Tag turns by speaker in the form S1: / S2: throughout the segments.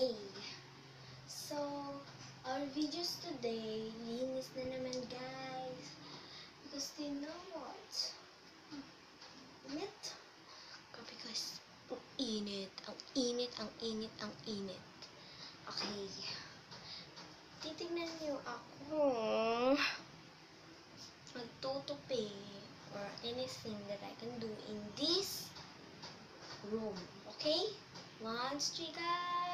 S1: Okay. So, our videos today, linis na naman guys. Because you know what? Init. Grabe guys. Ang init. Ang init, ang init, ang init. Okay. Titignan niyo ako magtutupi or anything that I can do in this room. Okay? One, three, guys.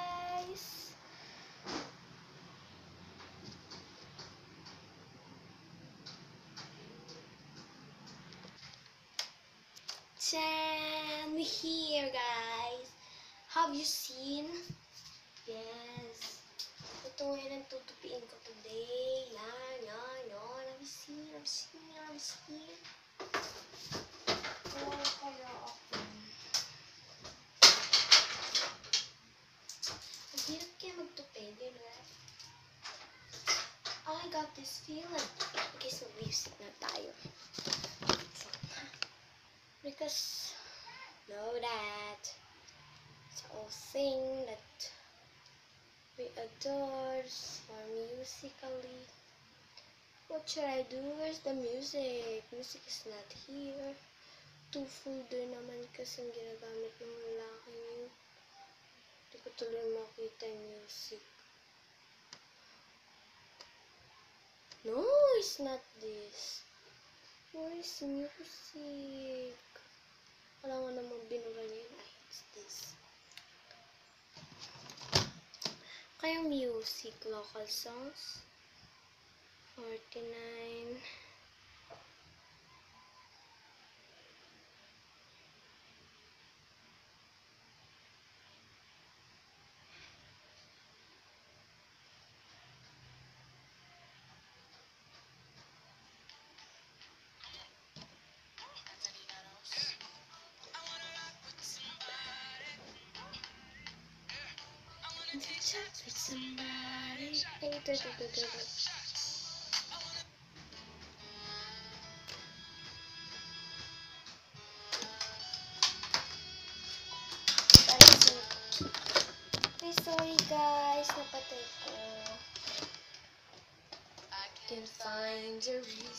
S1: Ten, we here, guys. Have you seen? Yes. Ito ngayon ang tutupiin ko today. Yan, yan, yan. Have you seen? Have you seen? Have you seen? Oh, kaya ako. Ang hirap kaya magtupi, di ba? Oh, I got this feeling. Okay, so music na tayo. Because know that it's all thing that we adore or musically. What should I do? Where's the music? Music is not here. Two folder naman kasi ang ginagamit ng lalaking yun. Hindi ko tuloy makita yung music. No, it's not this. Where is music? Wala nga namang binura niya yun. Ay, it's this. Kaya music, local songs. 49. To chat with somebody. Hey, ito, ito, ito, ito, ito. Alisin ko. Ay, sorry guys. Napatay ko. Can find a reason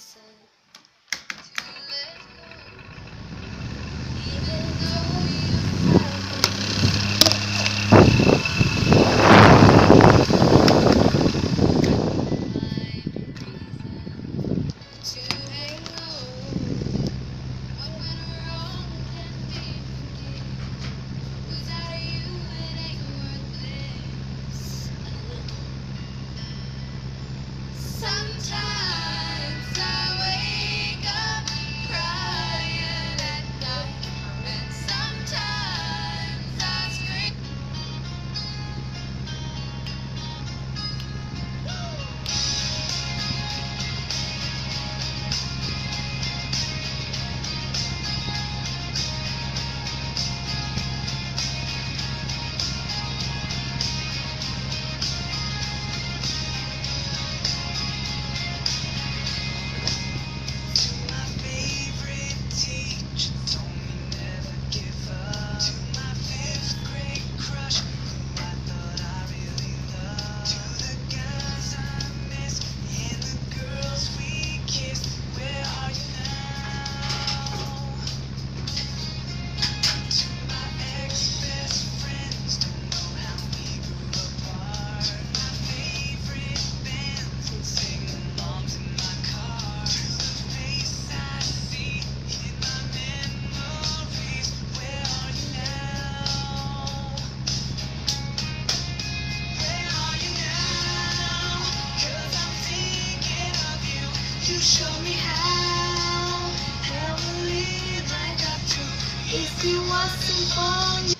S2: Wasn't for you.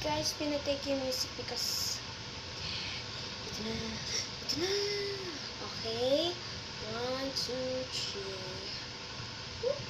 S1: Guys, pinatake yung music because ito na, ito na. Okay? One, two, three. Whoop.